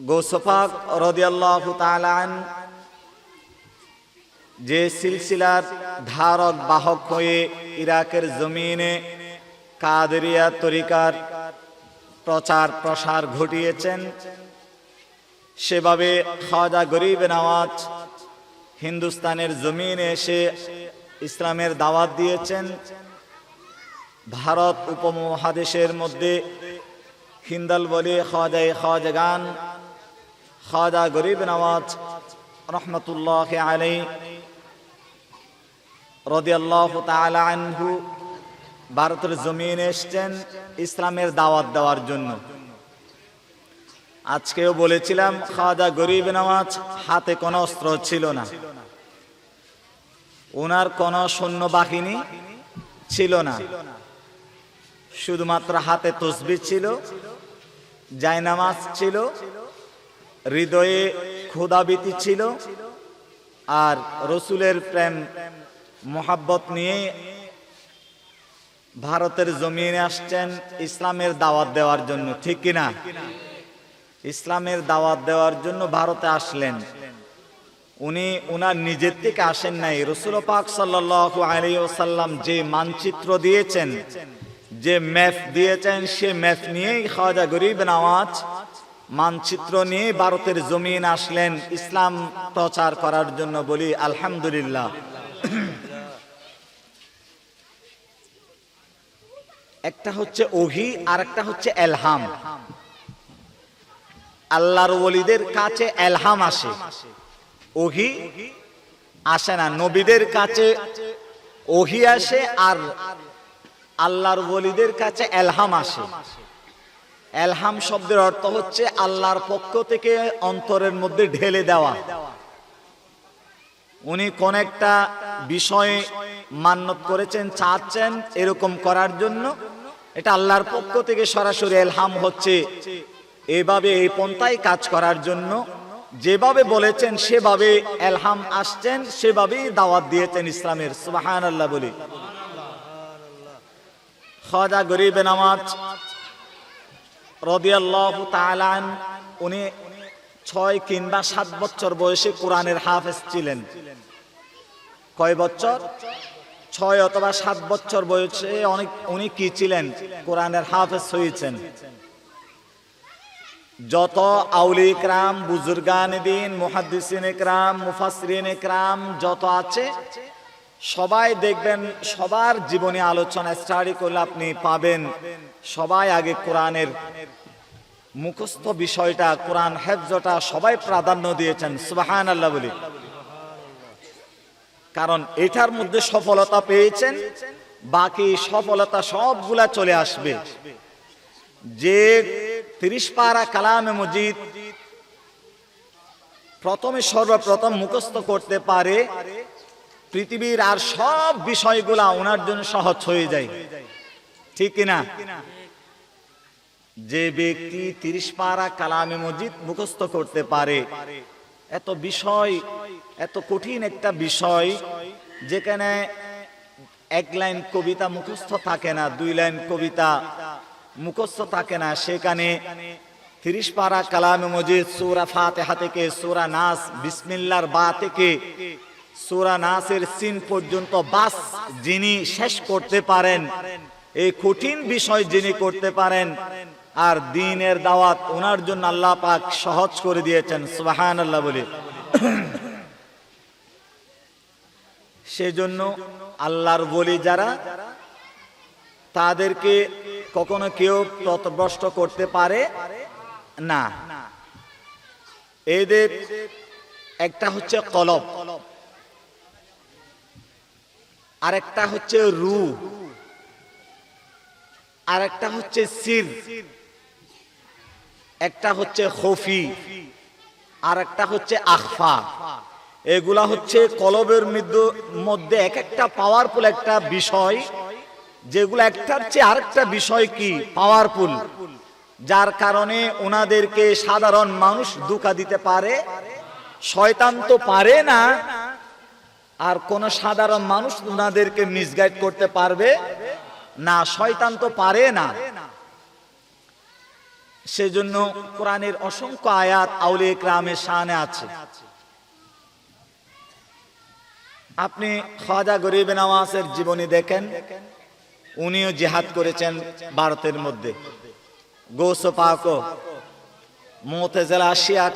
গোসফাক রদিয়াল্লাহ তালান যে সিলসিলার ধারক বাহক হয়ে ইরাকের জমিনে কাদেরিয়া তরিকার প্রচার প্রসার ঘটিয়েছেন, সেভাবে খাজা গরিব নওয়াজ হিন্দুস্তানের জমিনে এসে ইসলামের দাওয়াত দিয়েছেন। ভারত উপমহাদেশের মধ্যে হিন্দাল বলে খাজাই খাজগান খাজা গরিব নওয়াজ রহমতুল্লাহ আলাই রদিয়াল্লাহ আনহু ভারতের জমিনে এসছেন ইসলামের দাওয়াত দেওয়ার জন্য। আজকেও বলেছিলাম খাজা গরিব নওয়াজ হাতে কোনো অস্ত্র ছিল না। ওনার কোনো সৈন্য বাহিনী ছিল না। শুধুমাত্র হাতে তসবি ছিল, জায়নামাজ ছিল হৃদয়ে ক্ষুদাবীতি ছিল আর রসুলের প্রেম, মোহাব্বত নিয়ে ভারতের জমিনে আসছেন ইসলামের দাওয়াত দেওয়ার জন্য, ঠিক কিনা? ইসলামের দাওয়াত দেওয়ার জন্য ভারতে আসলেন। উনি উনার নিজের থেকে আসেন নাই। রসুল পাক আলাইহি যে মানচিত্র দিয়েছেন, যে ম্যাপ দিয়েছেন, সে ম্যাপ নিয়েই খাজা গরিব নওয়াজ মানচিত্র নিয়ে ভারতের জমিন আসলেন ইসলাম প্রচার করার জন্য বলি আলহামদুলিল্লাহ। একটা হচ্ছে ওহি আর একটা হচ্ছে এলহাম। আল্লাহর ওলিদের কাছে এলহাম আসে। ওহি আসে না, নবীদের কাছে ওহি আসে আর আল্লাহর ওলিদের কাছে এলহাম আসে। এলহাম শব্দের অর্থ হচ্ছে আল্লাহর পক্ষ থেকে অন্তরের মধ্যে ঢেলে দেওয়া। উনি কোন একটা বিষয়ে মান্যত করেছেন, চাচ্ছেন এরকম করার জন্য। এটা আল্লাহর পক্ষ থেকে সরাসরি এলহাম হচ্ছে এভাবে এই পন্থায় কাজ করার জন্য। যেভাবে বলেছেন, সেভাবে এলহাম আসছেন, সেভাবেই দাওয়াত দিয়েছেন ইসলামের সুবাহান আল্লাহ বলি। খাজা গরিব নামাজ রদিয়াল্লাহ তালান উনি ছয় কিংবা সাত বছর বয়সে কোরআনের হাফেজ ছিলেন। কয় বছর? ছয় অথবা সাত বছর বয়সে অনেক, উনি কি ছিলেন? কোরআনের হাফেজ হয়েছেন। যত আউলি ইকরাম, বুজুর্গান দিন, মুহাদ্দিসিন ইকরাম মুফাসরিন ইকরাম, যত আছে সবাই দেখবেন, সবার জীবনে আলোচনা স্টাডি করলে আপনি পাবেন। সবাই আগে কোরআনের মুখস্থ বিষয়টা, কোরআন হেফজটা সবাই প্রাধান্য দিয়েছেন সুবাহান আল্লাহ বলি। কারণ এটার মধ্যে সফলতা পেয়েছেন, বাকি সফলতা সবগুলা চলে আসবে। যে তিরিশ পারা কালামে মজিদ প্রথমে সর্বপ্রথম মুখস্থ করতে পারে পৃথিবীর আর সব বিষয়গুলা ওনার জন্য সহজ হয়ে যায়। ঠিক কিনা? যে ব্যক্তি তিরিশ পারা কালামে মজিদ মুখস্থ করতে পারে, এত বিষয়, এত কঠিন একটা বিষয়, যেখানে এক লাইন কবিতা মুখস্থ থাকে না, দুই লাইন কবিতা মুখস্থ থাকে না, সেখানে তিরিশ পারা কালামে মজিদ সুরা ফাতেহা থেকে সুরা নাস, বিসমিল্লার বা থেকে সুরা নাসের সিন পর্যন্ত বাস যিনি শেষ করতে পারেন, এই কঠিন বিষয় যিনি করতে পারেন, আর দিনের দাওয়াত ওনার জন্য আল্লাহ পাক সহজ করে দিয়েছেন সুবাহান আল্লাহ বলে। সেজন্য আল্লাহর বলি যারা, তাদেরকে কখনো কেউ প্রতভ্রষ্ট করতে পারে না। এদের একটা হচ্ছে কলব। আরেকটা হচ্ছে রু। আরেকটা হচ্ছে সির। একটা হচ্ছে খফি। আর একটা হচ্ছে আখফা। এগুলা হচ্ছে কলবের মধ্যে এক একটা পাওয়ারফুল একটা বিষয়, যেগুলো একটার চেয়ে আরেকটা বিষয় কি? পাওয়ারফুল যার কারণে ওনাদেরকে সাধারণ মানুষ দুকা দিতে পারে, শয়তান তো পারে না আর কোন সাধারণ মানুষ ওনাদেরকে মিসগাইড করতে পারবে? না, শয়তান তো পারে না। সেজন্য কোরআনের অসংখ্য আয়াত আউলে গ্রামের শানে আছে। আপনি খাজা গরিব নওয়াজের জীবনী দেখেন? উনিও জেহাদ করেছেন ভারতের মধ্যে। গোস পাকো মোতেজেলা শিয়া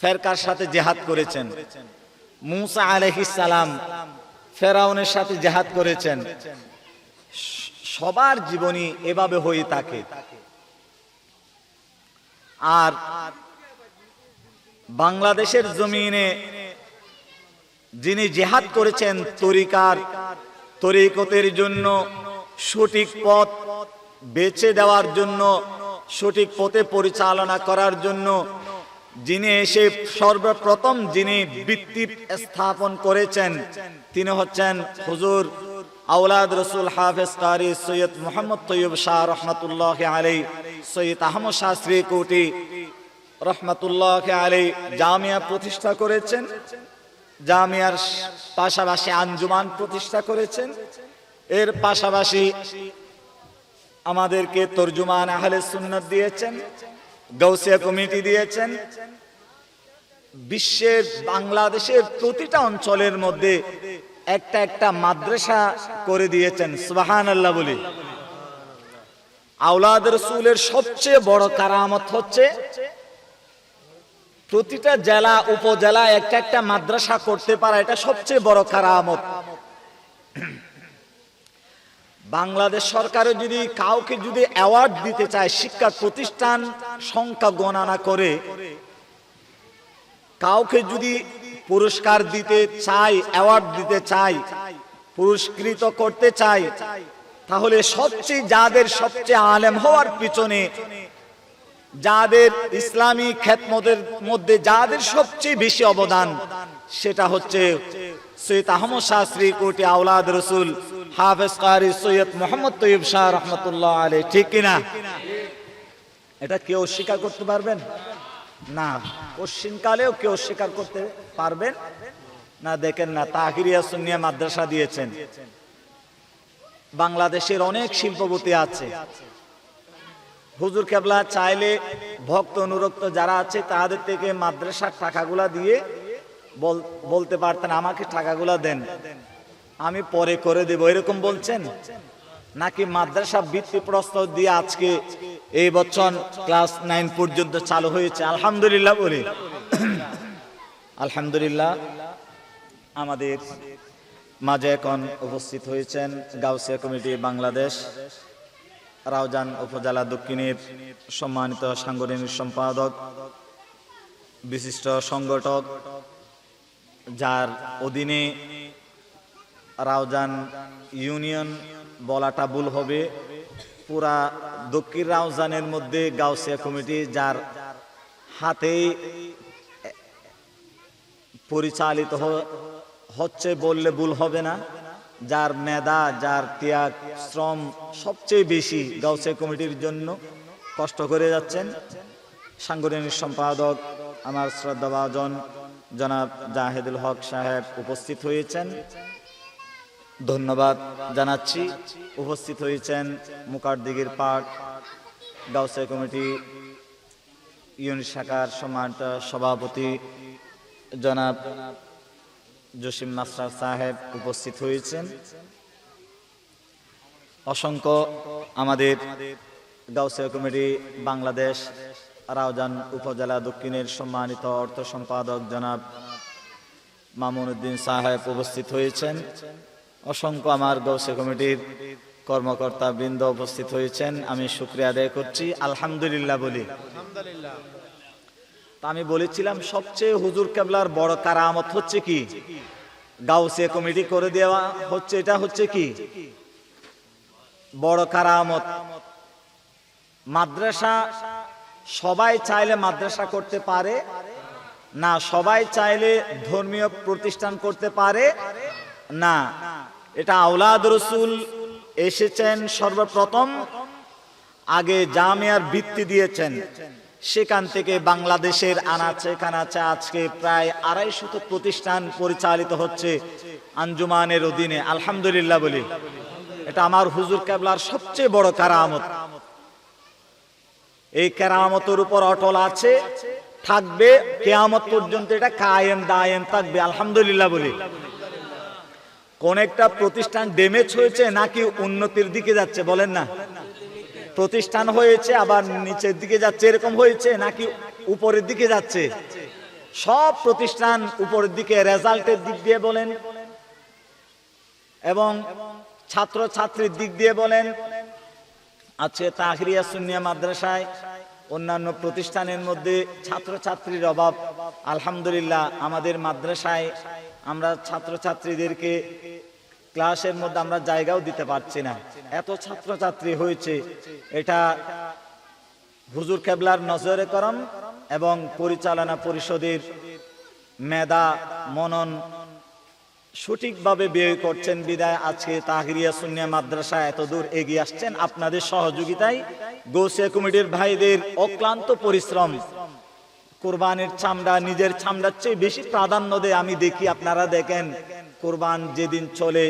ফেরকার সাথে জেহাদ করেছেন। মুসা সালাম ফেরাউনের সাথে জেহাদ করেছেন। সবার জীবনী এভাবে হয়ে থাকে। আর বাংলাদেশের জমিনে যিনি জেহাদ করেছেন, তরিকার তরিকতের জন্য সঠিক পথ বেছে দেওয়ার জন্য, সঠিক পথে পরিচালনা করার জন্য যিনি এসে সর্বপ্রথম যিনি ভিত্তি স্থাপন করেছেন, তিনি হচ্ছেন হুজুর আউলাদ রসুল হাফেজ কারি সৈয়দ মোহাম্মদ তৈয়ব শাহ রহমতুল্লাহ আলী সৈয়দ আহমদ শাস্ত্রী কোটি রহমতুল্লাহ আলী জামিয়া প্রতিষ্ঠা করেছেন, জামিয়ার পাশাপাশি আঞ্জুমান প্রতিষ্ঠা করেছেন। এর পাশাপাশি আমাদেরকে তর্জুমান আহলে সুন্নত দিয়েছেন। গৌসিয়া কমিটি দিয়েছেন। বিশ্বের, বাংলাদেশের প্রতিটা অঞ্চলের মধ্যে একটা একটা মাদ্রাসা করে দিয়েছেন সুবাহান আল্লাহ বলি। আউলাদ রসুলের সবচেয়ে বড় কারামত হচ্ছে, প্রতিটা জেলা উপজেলা একটা একটা মাদ্রাসা করতে পারা এটা সবচেয়ে বড় কারামত। বাংলাদেশ সরকারে যদি কাউকে যদি অ্যাওয়ার্ড দিতে চায়, শিক্ষা প্রতিষ্ঠান সংখ্যা গণনা করে, কাউকে যদি পুরস্কার দিতে চাই অ্যাওয়ার্ড দিতে চাই পুরস্কৃত করতে চাই তাহলে সবচেয়ে যাদের সবচেয়ে আলেম হওয়ার পিছনে, যাদের ইসলামী খ্যাতমতের মধ্যে যাদের সবচেয়ে বেশি অবদান সেটা হচ্ছে সৈয়দ আহমদ শাস্ত্রী কোটি আউলাদ রসুল হাফেজ কারি সৈয়দ মোহাম্মদ তৈব শাহ রহমতুল্লাহ আলী ঠিক কিনা? এটা কেউ স্বীকার করতে পারবেন? না পশ্চিমকালেও কেউ স্বীকার করতে পারবেন? না, দেখেন না, তাহিরিয়া সুনিয়া মাদ্রাসা দিয়েছেন। বাংলাদেশের অনেক শিল্পপতি আছে। হুজুর কেবলা চাইলে ভক্ত অনুরক্ত যারা আছে, তাদের থেকে মাদ্রাসার টাকাগুলা দিয়ে বলতে পারতেন, আমাকে টাকাগুলা দেন। আমি পরে করে দেব। এরকম বলছেন? নাকি মাদ্রাসা বৃত্তি প্রস্তাব দিয়ে আজকে এই বছর ক্লাস নাইন পর্যন্ত চালু হয়েছে? আলহামদুলিল্লাহ বলি। আলহামদুলিল্লাহ, আমাদের মাঝে এখন উপস্থিত হয়েছেন গাউসিয়া কমিটি বাংলাদেশ, রাউজান উপজেলা দক্ষিণের সম্মানিত সাংগঠনিক সম্পাদক, বিশিষ্ট সংগঠক যার অধীনে রাউজান ইউনিয়ন বলাটা ভুল হবে। পুরা দক্ষিণ রাউজানের মধ্যে গাউসিয়া কমিটি যার হাতেই পরিচালিত হচ্ছে বললে ভুল হবে না। যার মেধা, যার ত্যাগ, শ্রম সবচেয়ে বেশি গাউসে কমিটির জন্য কষ্ট করে যাচ্ছেন। সাংগঠনিক সম্পাদক আমার শ্রদ্ধাভাজন জনাব জাহেদুল হক সাহেব উপস্থিত হয়েছেন। ধন্যবাদ জানাচ্ছি। উপস্থিত হয়েছেন মুকারদিগির পার্ক গাউসে কমিটি ইউনি শাখার সম্মানিত সভাপতি জনাব জসিম মাস্টার সাহেব উপস্থিত হয়েছেন। অসংখ্য আমাদের গাউসিয়া কমিটি বাংলাদেশ রাউজান উপজেলা দক্ষিণের সম্মানিত অর্থ সম্পাদক জনাব মামুন উদ্দিন সাহেব উপস্থিত হয়েছেন। অসংখ্য আমার গৌসে কমিটির কর্মকর্তা বৃন্দ উপস্থিত হয়েছেন। আমি শুক্রিয়া আদায় করছি। আলহামদুলিল্লাহ বলি। তা আমি বলেছিলাম, সবচেয়ে হুজুর কেবলার বড় কারামত হচ্ছে কি? গাউসিয়া কমিটি করে দেওয়া হচ্ছে, এটা হচ্ছে কি? বড় কারামত। মাদ্রাসা সবাই চাইলে মাদ্রাসা করতে পারে, না, সবাই চাইলে ধর্মীয় প্রতিষ্ঠান করতে পারে, না, এটা আউলাদ রসুল এসেছেন সর্বপ্রথম, আগে জামিয়ার বৃত্তি দিয়েছেন। সেখান থেকে বাংলাদেশের আনাচে কানাচে আজকে প্রায় আড়াইশত প্রতিষ্ঠান পরিচালিত হচ্ছে আঞ্জুমানের অধীনে। আলহামদুলিল্লাহ বলি, এটা আমার হুজুর কেবলার সবচেয়ে বড় কারামত। এই কেরামতের উপর অটল আছে, থাকবে, কেয়ামত পর্যন্ত এটা কায়েম, দায়েম থাকবে, আলহামদুলিল্লাহ বলি। কোন একটা প্রতিষ্ঠান ড্যামেজ হয়েছে নাকি উন্নতির দিকে যাচ্ছে, বলেন না? প্রতিষ্ঠান হয়েছে, আবার নিচের দিকে যাচ্ছে, এরকম হয়েছে নাকি উপরের দিকে যাচ্ছে? সব প্রতিষ্ঠান উপরের দিকে রেজাল্টের দিক দিয়ে বলেন, এবং ছাত্র ছাত্রীর দিক দিয়ে বলেন আছে তাহরিয়া সুনিয়া মাদ্রাসায়, অন্যান্য প্রতিষ্ঠানের মধ্যে ছাত্রছাত্রীর অভাব। আলহামদুলিল্লাহ, আমাদের মাদ্রাসায় আমরা ছাত্রছাত্রীদেরকে ক্লাসের মধ্যে আমরা জায়গাও দিতে পারছি না। এত ছাত্রছাত্রী হয়েছে, এটা হুজুর কেবলার নজরে করম এবং পরিচালনা পরিষদের মেধা, মনন সঠিকভাবে ব্যয় করছেন, বিদায় আজকে তাহিরিয়া সুনিয়া মাদ্রাসা এত দূর এগিয়ে আসছেন। আপনাদের সহযোগিতায় গৌসিয়া কমিটির ভাইদের অক্লান্ত পরিশ্রম, কোরবানের চামড়া, নিজের চামড়ার চেয়ে বেশি প্রাধান্য দেয়, আমি দেখি আপনারা দেখেন, কোরবান যেদিন চলে,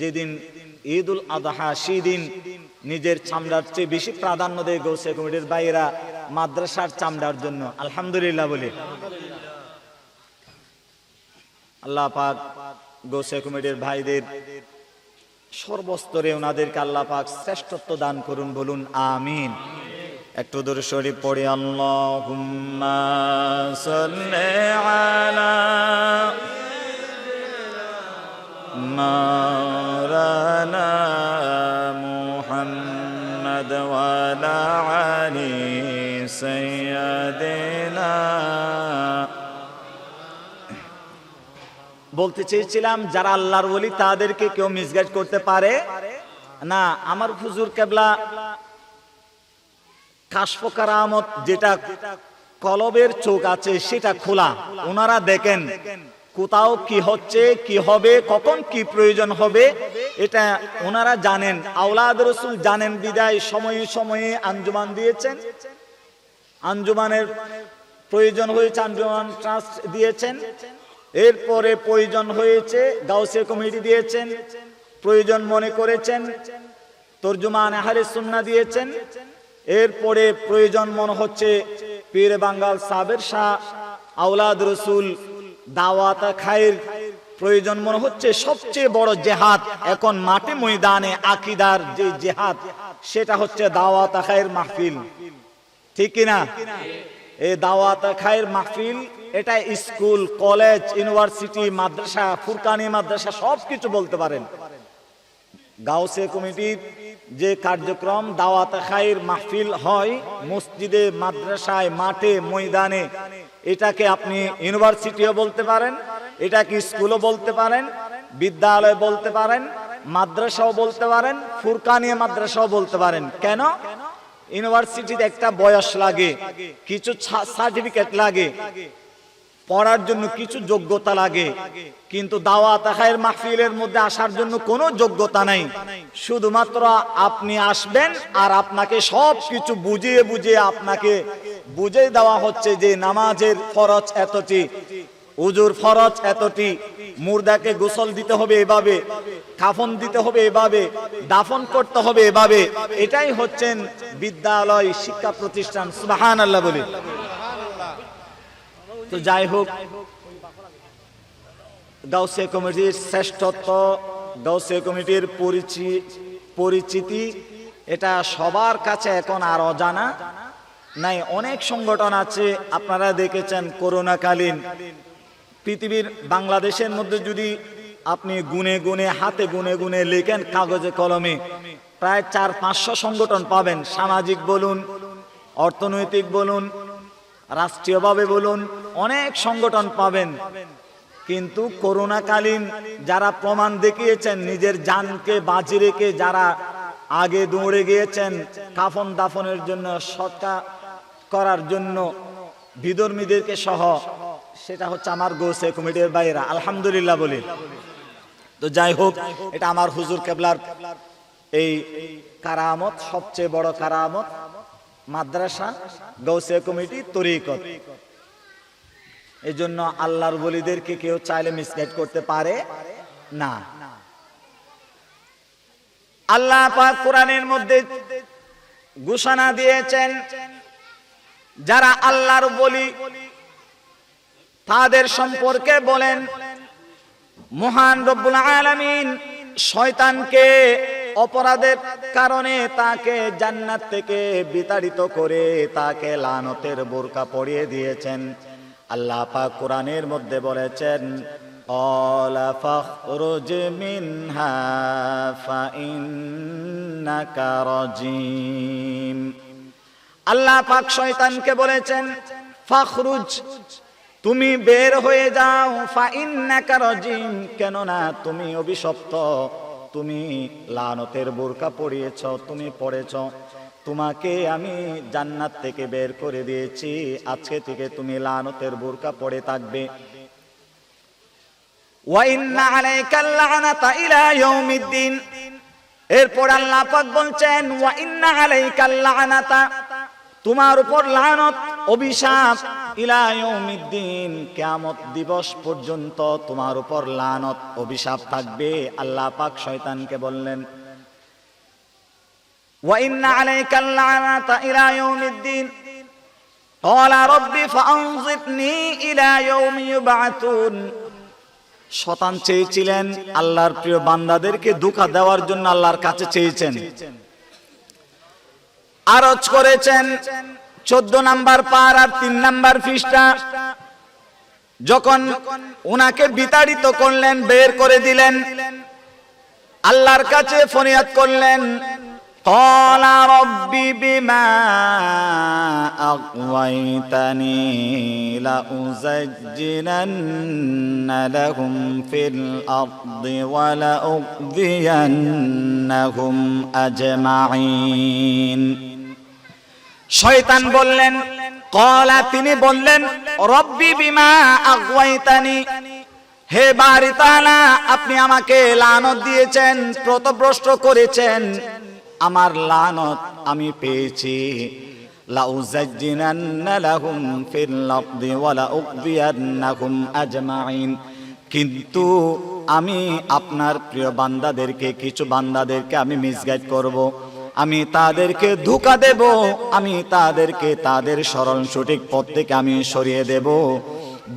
যেদিন ঈদ উল আদহা, সেদিন নিজের চামড়ার চেয়ে বেশি প্রাধান্য দেয় গৌসিয়া কমিটির ভাইয়েরা মাদ্রাসার চামড়ার জন্য। আলহামদুলিল্লাহ বলে। আল্লাহ পাক গোসে কমিটির ভাইদের সর্বস্তরে ওনাদেরকে আল্লাহ পাক শ্রেষ্ঠত্ব দান করুন, বলুন আমিন। একটু দূর শরীফ পড়ি, আল্লাহুম্মা সাল্লি আলা মাওলানা মুহাম্মদ বলতে চেয়েছিলাম, যারা আল্লাহর বলি তাদেরকে কেউ মিসগাইড করতে পারে? না, আমার হুজুর কেবলা কাশফকার যেটা কলবের চোখ আছে, সেটা খোলা। ওনারা দেখেন, কোথাও কি হচ্ছে, কি হবে, কখন কি প্রয়োজন হবে, এটা ওনারা জানেন। আওলাদ রসুল জানেন, বিদায় সময়ে সময়ে আঞ্জুমান দিয়েছেন। আঞ্জুমানের প্রয়োজন হয়েছে, আঞ্জুমান ট্রাস্ট দিয়েছেন। এরপরে প্রয়োজন হয়েছে গাউসে কমিটি দিয়েছেন, প্রয়োজন মনে করেছেন তর্জুমান আহারে সুন্না দিয়েছেন, এরপরে প্রয়োজন মনে হচ্ছে পীর বাঙ্গাল সাবের শাহ আউলাদ রসুল, দাওয়াত খায়ের প্রয়োজন মনে হচ্ছে সবচেয়ে বড় জেহাদ এখন মাটি ময়দানে আকিদার যে জেহাদ, সেটা হচ্ছে দাওয়াত খায়ের মাহফিল। ঠিক কিনা? এই দাওয়াত খায়ের মাহফিল এটা স্কুল, কলেজ, ইউনিভার্সিটি, মাদ্রাসা, ফুরকানি মাদ্রাসা সব কিছু বলতে পারেন। গাউসে কমিটির যে কার্যক্রম, দাওয়াত খায়ের মাহফিল হয়, মসজিদে, মাদ্রাসায়, মাঠে, ময়দানে, এটাকে আপনি ইউনিভার্সিটিও বলতে পারেন, এটাকে স্কুলও বলতে পারেন, বিদ্যালয় বলতে পারেন, মাদ্রাসাও বলতে পারেন ফুরকানিয়া মাদ্রাসাও বলতে পারেন। কেন? ইউনিভার্সিটিতে একটা বয়স লাগে, কিছু সার্টিফিকেট লাগে পড়ার জন্য কিছু যোগ্যতা লাগে। কিন্তু দাওয়াত খায়ের মাহফিলের মধ্যে আসার জন্য কোনো যোগ্যতা নাই। শুধুমাত্র আপনি আসবেন আর আপনাকে সব কিছু বুঝিয়ে বুঝিয়ে আপনাকে বুঝিয়ে দেওয়া হচ্ছে যে নামাজের ফরজ এতটি, উজুর ফরজ এতটি, মুর্দাকে গোসল দিতে হবে এভাবে, কাফন দিতে হবে এভাবে, দাফন করতে হবে এভাবে। এটাই হচ্ছেন বিদ্যালয় শিক্ষা প্রতিষ্ঠান। সুবাহান আল্লাহ বলে। তো যাই হোক গাউসে কমিটির শ্রেষ্ঠত্ব গাউসে কমিটির পরিচি, পরিচিতি, এটা সবার কাছে এখন আর অজানা। নাই, অনেক সংগঠন আছে, আপনারা দেখেছেন করোনাকালীন। পৃথিবীর, বাংলাদেশের মধ্যে যদি আপনি গুনে গুনে, হাতে গুনে গুনে লেখেন কাগজে কলমে, প্রায় চার পাঁচশো সংগঠন পাবেন। সামাজিক বলুন, অর্থনৈতিক বলুন রাষ্ট্রীয়ভাবে বলুন, অনেক সংগঠন পাবেন। কিন্তু করোনাকালীন যারা প্রমাণ দেখিয়েছেন, নিজের জানকে বাজি রেখে যারা আগে দৌড়ে গিয়েছেন, কাফন দাফনের জন্য, সৎকা করার জন্য বিধর্মীদেরকে সহ, সেটা হচ্ছে আমার গোসে কমিটির বাইরা। আলহামদুলিল্লাহ বলি। তো যাই হোক, এটা আমার হুজুর কেবলার এই কারামত, সবচেয়ে বড় কারামত। মাদ্রাসা গৌসে কমিটি, তরিকত। এই জন্য আল্লাহর বলিদেরকে কেউ চাইলে মিসগাইড করতে পারে না। আল্লাহ পাক কোরআনের মধ্যে ঘোষণা দিয়েছেন, যারা আল্লাহর বলি তাদের সম্পর্কে বলেন, মহান রব্বুল আলামিন শয়তানকে অপরাধের কারণে তাকে জান্নাত থেকে বিতাড়িত করে তাকে লানতের বোরকা পরিয়ে দিয়েছেন। আল্লাহ পাক কোরআনের মধ্যে বলেছেন আল্লাহ পাক শয়তানকে বলেছেন, ফখরুজ, তুমি বের হয়ে যাও, ফাইন্নাকা রাজিম, কেননা তুমি অভিশপ্ত। তুমি লানতের বোরকা পরিয়েছ, তুমি পড়েছ তোমাকে আমি জান্নাত থেকে বের করে দিয়েছি। আজকে থেকে তুমি লানতের বোরকা পড়ে থাকবে। এরপর আল্লাহ পাক বলছেন তোমার উপর লানত, অভিশাপ ইলা ইয়াউমিদ্দিন কিয়ামত দিবস পর্যন্ত তোমার উপর লানত অভিশাপ থাকবে আল্লাহ পাক শয়তানকে বললেন ওয়াইন্না আলাইকাল লানাতা ইলা ইয়াউমিদ্দিন قال رب فأنظرني إلى يوم يبعثون শতান চেয়েছিলেন আল্লাহর প্রিয় বান্দাদেরকে দুঃখা দেওয়ার জন্য আল্লাহর কাছে চেয়েছেন আরজ করেছেন চোদ্দ নাম্বার পার আর তিন নাম্বার ফিসটা যখন উনাকে বিতাড়িত করলেন বের করে দিলেন আল্লাহর কাছে ফরিয়াদ করলেন قال رب بما أغويتني لأزجنن لهم في الأرض ولأغذينهم أجمعين শয়তান বললেন, কলা, তিনি বললেন, রব্বি বিমা আগুয়াইতানি হে বাড়ি তালা আপনি আমাকে লানত দিয়েছেন, প্রতভ্রষ্ট করেছেন। আমার লানত আমি পেয়েছি। কিন্তু আমি আপনার প্রিয় বান্দাদেরকে, কিছু বান্দাদেরকে আমি মিসগাইড করব। আমি তাদেরকে ধোকা দেব, আমি তাদেরকে তাদের স্মরণ সঠিক পথ থেকে আমি সরিয়ে দেব।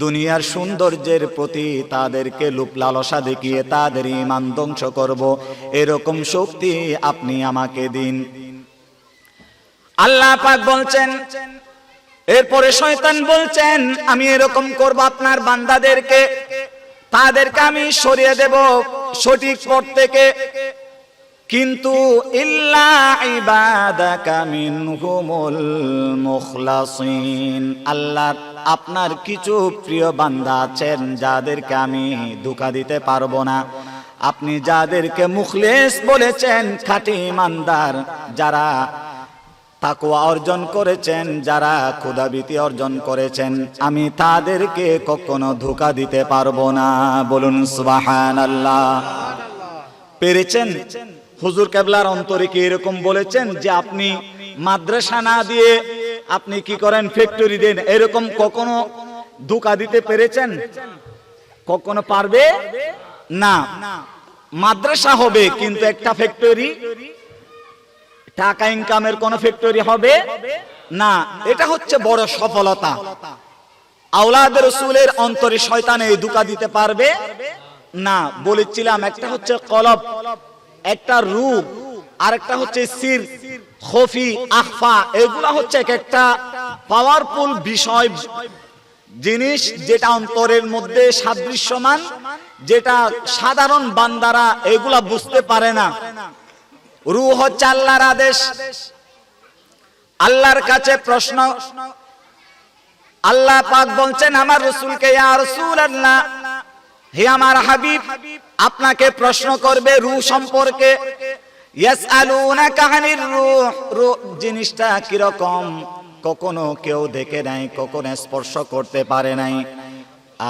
দুনিয়ার সৌন্দর্যের প্রতি তাদেরকে লুপ লালসা দেখিয়ে তাদের ইমান ধ্বংস করব। এরকম শক্তি আপনি আমাকে দিন। আল্লাহ পাক বলছেন, এরপরে শয়তান বলছেন, আমি এরকম করব আপনার বান্দাদেরকে, তাদেরকে আমি সরিয়ে দেব সঠিক পথ থেকে। কিন্তু আল্লাহ আপনার কিছু প্রিয় বান্দা আছেন যাদেরকে আমি ধোকা দিতে পারব না। আপনি যাদেরকে মুখলেস বলেছেন, খাঁটি ইমানদার, যারা তাকুয়া অর্জন করেছেন, যারা ক্ষুদাবৃতি অর্জন করেছেন, আমি তাদেরকে কখনো ধোকা দিতে পারব না। বলুন সুবাহান আল্লাহ পেরেছেন? হুজুর কেবলার অন্তরে কি এরকম বলেছেন যে আপনি মাদ্রাসা না দিয়ে আপনি কি করেন ফ্যাক্টরি দেন? এরকম কখনো ধোকা দিতে পেরেছেন? কখনো পারবে? না। মাদ্রাসা হবে, কিন্তু একটা ফ্যাক্টরি টাকা ইনকামের কোন ফ্যাক্টরি হবে? না। এটা হচ্ছে বড় সফলতা। আওলাদের রসুলের অন্তরে শয়তানে দুকা দিতে পারবে? না। বলেছিলাম, একটা হচ্ছে কলব। একটা রূপ আর একটা হচ্ছে সির, খফি, আখফা, এগুলা হচ্ছে এক একটা পাওয়ারফুল বিষয়, জিনিস যেটা অন্তরের মধ্যে সাদৃশ্যমান, যেটা সাধারণ বান্দারা এগুলা বুঝতে পারে না। রু হচ্ছে আল্লাহর আদেশ। আল্লাহর কাছে প্রশ্ন, আল্লাহ পাক বলছেন, আমার রসুলকে, ইয়া আল্লাহ হে আমার হাবিব আপনাকে প্রশ্ন করবে রু সম্পর্কে। আনির রূহ রূহ জিনিসটা কীরকম? কখনো কেউ দেখে নাই, কখনো স্পর্শ করতে পারে নাই।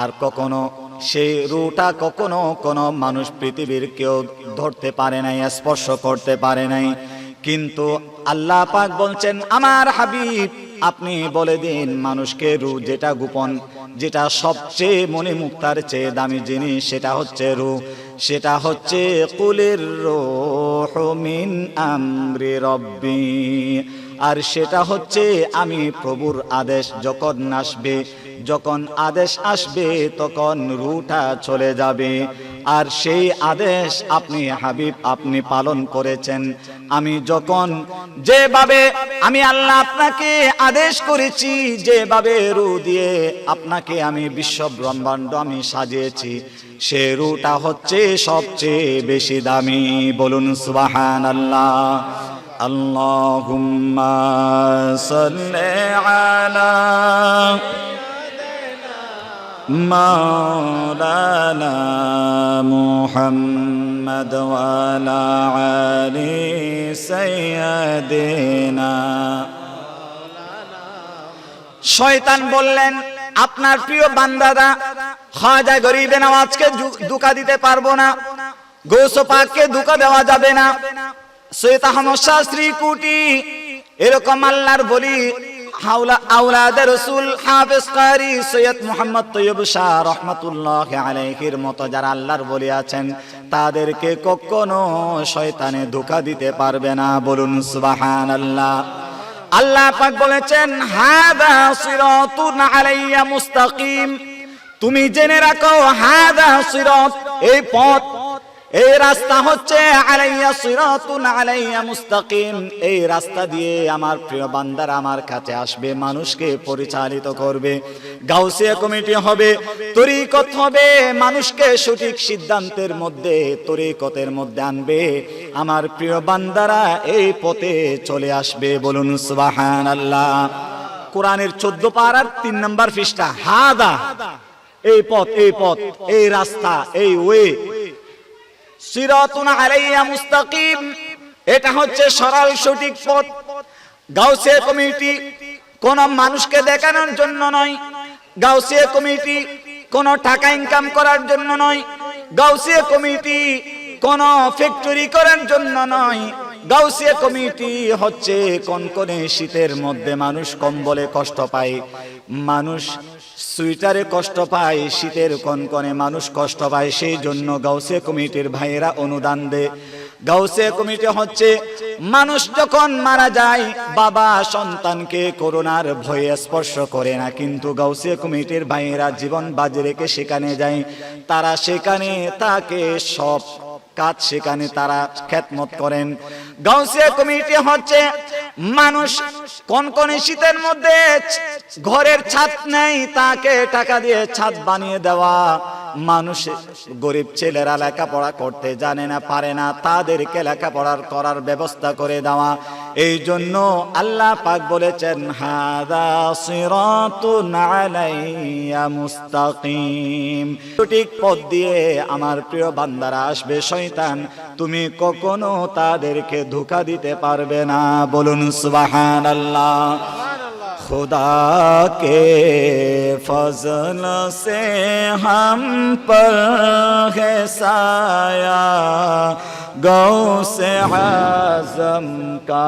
আর কখনো সেই রুটা কখনো কোনো মানুষ পৃথিবীর কেউ ধরতে পারে নাই, স্পর্শ করতে পারে নাই। কিন্তু আল্লাহ পাক বলছেন, আমার হাবিব আপনি বলে দিন মানুষকে রু যেটা গোপন, যেটা সবচেয়ে মনে মুক্তার চেয়ে দামি জিনিস, সেটা হচ্ছে রু সেটা হচ্ছে কুলের রোহ মিন আমরি রব্বি। আর সেটা হচ্ছে আমি প্রভুর আদেশ, যখন আসবে, যখন আদেশ আসবে, তখন রুটা চলে যাবে। আর সেই আদেশ আপনি হাবিব, আপনি পালন করেছেন। আমি যখন যেভাবে আমি আল্লাহ আপনাকে আদেশ করেছি, যেভাবে রু দিয়ে আপনাকে আমি বিশ্ব ব্রহ্মাণ্ড আমি সাজিয়েছি, সে রুটা হচ্ছে সবচেয়ে বেশি দামি। বলুন সুবাহান আল্লাহ আল্লাহুম্মা সাল্লি আলা مولانا محمد وعلى آل سيدنا শয়তান বললেন আপনার প্রিয় বান্দারা খাজা গরিবে নওয়াজকে দুকা দিতে পারবো না গৌস পাককে দুকা দেওয়া যাবে না সৈয়দ আহমদ শাস্ত্রী কুটি এরকম আল্লাহর বলি হাওলা রসুল সৈয়দ মোহাম্মদ মতো যারা আল্লাহর তাদেরকে কখনো শয়তানে ধোকা দিতে পারবে না। বলুন সুবাহান আল্লাহ আল্লাহ পাক বলেছেন, হাদা আলাইয়া মুস্তাকিম। তুমি জেনে রাখো, হাদা সিরাত, এই পথ এই রাস্তা হচ্ছে আলাইয়া সিরাতুন আলাইয়া মুস্তাকিম। এই রাস্তা দিয়ে আমার প্রিয় বান্দার আমার কাছে আসবে, মানুষকে পরিচালিত করবে। গাউসিয়া কমিটি হবে, তরিকত হবে, মানুষকে সঠিক সিদ্ধান্তের মধ্যে, তরিকতের মধ্যে আনবে। আমার প্রিয় বান্দারা এই পথে চলে আসবে, বলুন সুবাহান আল্লাহ কোরআনের চোদ্দ পাড়ার তিন নম্বর পৃষ্ঠা, হাদা। এই পথ এই পথ, এই রাস্তা, এই ওয়ে। সিরাতুন আলাইয়া মুস্তাকিম। এটা হচ্ছে সরল সঠিক পথ। গাউসিয়া কমিটি কোন মানুষকে দেখানোর জন্য নয়। গাউসিয়া কমিটি কোন টাকা ইনকাম করার জন্য নয়। গাউসিয়া কমিটি কোন ফ্যাক্টরি করার জন্য নয়। গাউসিয়া কমিটি হচ্ছে কনকনে শীতের মধ্যে মানুষ কম্বলে কষ্ট পায়। মানুষ সুইটারে কষ্ট পায়, শীতের কনকনে মানুষ কষ্ট পায়, সেই জন্য গাউসে কমিটির ভাইয়েরা অনুদান দেয়। গাউসে কমিটি হচ্ছে, মানুষ যখন মারা যায়, বাবা সন্তানকে করোনার ভয়ে স্পর্শ করে না, কিন্তু গাউসে কমিটির ভাইয়েরা জীবন বাজি রেখে সেখানে যায়। তারা সেখানে তাকে সব কাজ সেখানে তারা খেতমত করেন। গাউসিয়া কমিটি হচ্ছে মানুষ কোন কোন শীতের মধ্যে ঘরের ছাদ নেই, তাকে টাকা দিয়ে ছাদ বানিয়ে দেওয়া। মানুষ গরিব ছেলেরা লেখাপড়া করতে জানে না, পারে না, তাদেরকে লেখাপড়ার করার ব্যবস্থা করে দেওয়া। এই জন্য আল্লাহ পাক বলেছেন, হাদা সিরাতুন আলাইয়া মুস্তাকিম। সঠিক পথ দিয়ে আমার প্রিয় বান্দারা আসবে, শয়তান, তুমি কখনো তাদেরকে ধোকা দিতে পারবে না বলুন সুবাহান আল্লাহ खुदा के फजल से हम पर है साया गौ से आजम का